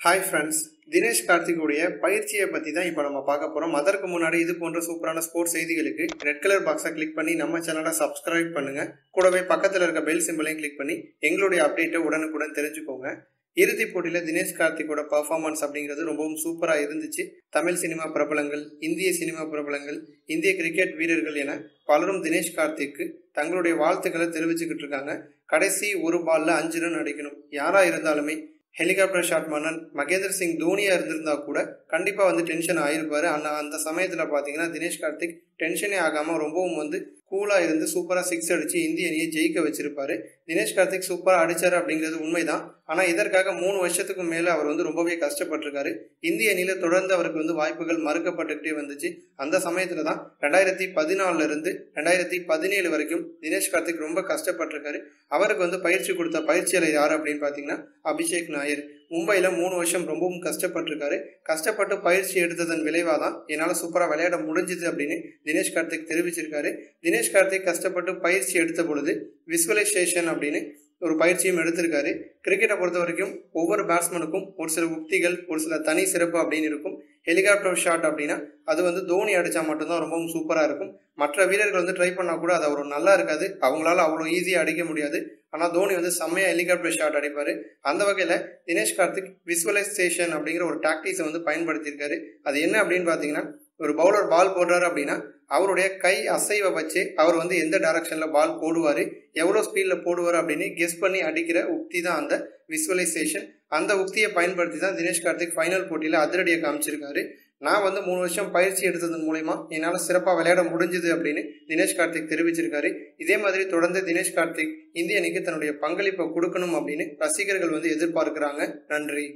Hi friends Dinesh கார்த்திகுடைய பயிற்சியை பற்றி தான் இப்போ நம்ம பார்க்க போகிறோம் அதற்கு முன்னாடி இது போன்ற சூப்பரான ஸ்போர்ட்ஸ் செய்திகளுக்கு ரெட் கலர் பாக்ஸை கிளிக் பண்ணி நம்ம சேனலை சப்ஸ்கிரைப் பண்ணுங்கள் கூடவே பக்கத்தில் இருக்க பெல் சிம்பிளையும் கிளிக் பண்ணி எங்களுடைய அப்டேட்டை உடனுக்குடன் தெரிஞ்சுக்கோங்க. இறுதிப் போட்டியில் தினேஷ் கார்த்திக்கோட பர்ஃபார்மன்ஸ் அப்படிங்கிறது ரொம்பவும் சூப்பராக இருந்துச்சு. தமிழ் சினிமா பிரபலங்கள் இந்திய சினிமா பிரபலங்கள் இந்திய கிரிக்கெட் வீரர்கள் என பலரும் தினேஷ் கார்த்திக்கு தங்களுடைய வாழ்த்துக்களை தெரிவிச்சுக்கிட்டு இருக்காங்க. கடைசி ஒரு பால்ல அஞ்சு ரன் அடிக்கணும். யாராக இருந்தாலுமே ஹெலிகாப்டர் ஷாட் மன்னன் மகேந்திர சிங் தோனியாக இருந்திருந்தா கூட கண்டிப்பாக வந்து டென்ஷன் ஆயிருப்பாரு. ஆனால் அந்த சமயத்தில் பார்த்தீங்கன்னா தினேஷ் கார்த்திக் டென்ஷனே ஆகாமல் ரொம்பவும் வந்து கூலாக இருந்து சூப்பராக சிக்ஸ் அடித்து இந்திய அணியை ஜெயிக்க வச்சிருப்பாரு. தினேஷ் கார்த்திக் சூப்பராக அடித்தார் அப்படிங்கிறது உண்மைதான். ஆனால் இதற்காக மூணு வருஷத்துக்கு மேலே அவர் வந்து ரொம்பவே கஷ்டப்பட்டிருக்காரு. இந்திய அணியில் தொடர்ந்து அவருக்கு வந்து வாய்ப்புகள் மறுக்கப்பட்டுக்கிட்டே வந்துச்சு. அந்த சமயத்தில் தான் ரெண்டாயிரத்தி பதினாலுல இருந்து ரெண்டாயிரத்தி பதினேழு வரைக்கும் தினேஷ் கார்த்திக் ரொம்ப கஷ்டப்பட்டிருக்காரு. அவருக்கு வந்து பயிற்சி கொடுத்த பயிற்சியாளர் யார் அப்படின்னு பார்த்தீங்கன்னா அபிஷேக் நாயர். மும்பையில் மூணு வருஷம் ரொம்பவும் கஷ்டப்பட்டிருக்காரு. கஷ்டப்பட்டு பயிற்சி எடுத்ததன் விளைவாக தான் என்னால் சூப்பராக விளையாட முடிஞ்சுது அப்படின்னு தினேஷ் கார்த்திக் தெரிவிச்சிருக்காரு. தினேஷ் கார்த்திக் கஷ்டப்பட்டு பயிற்சி எடுத்த பொழுது விஸ்வலைசேஷன் அப்படின்னு ஒரு பயிற்சியும் எடுத்திருக்காரு. கிரிக்கெட்டை பொறுத்த வரைக்கும் ஒவ்வொரு பேட்ஸ்மேனுக்கும் ஒரு சில உக்திகள் ஒரு சில தனி சிறப்பு அப்படின்னு இருக்கும். ஹெலிகாப்டர் ஷாட் அப்படின்னா அது வந்து தோனி அடித்தா மட்டும்தான் ரொம்பவும் சூப்பராக இருக்கும். மற்ற வீரர்கள் வந்து ட்ரை பண்ணால் கூட அது அவ்வளோ நல்லா இருக்காது. அவங்களால அவ்வளோ ஈஸியாக அடிக்க முடியாது. ஆனால் தோனி வந்து செம்மையாக ஹெலிகாப்டர் ஷாட் அடிப்பார். அந்த வகையில் தினேஷ் கார்த்திக் விசுவலைசேஷன் அப்படிங்கிற ஒரு டாக்டிக்ஸை வந்து பயன்படுத்தியிருக்காரு. அது என்ன அப்படின்னு பார்த்தீங்கன்னா ஒரு பவுலர் பால் போடுறாரு அப்படின்னா அவருடைய கை அசைவை வச்சு அவர் வந்து எந்த டைரக்ஷனில் பால் போடுவார் எவ்வளோ ஸ்பீடில் போடுவார் அப்படின்னு கெஸ் பண்ணி அடிக்கிற உக்தி தான் அந்த விசுவலைசேஷன் அந்த உக்தியை பயன்படுத்தி தான் தினேஷ் கார்த்திக் ஃபைனல் போட்டியில் அதிரடியை காமிச்சிருக்காரு. நான் வந்து மூணு வருஷம் பயிற்சி எடுத்ததன் மூலயமா என்னால் சிறப்பாக விளையாட முடிஞ்சுது அப்படின்னு தினேஷ் கார்த்திக் தெரிவிச்சிருக்காரு. இதே மாதிரி தொடர்ந்து தினேஷ் கார்த்திக் இந்திய அணிக்கு தன்னுடைய பங்களிப்பை கொடுக்கணும் அப்படின்னு ரசிகர்கள் வந்து எதிர்பார்க்கிறாங்க. நன்றி.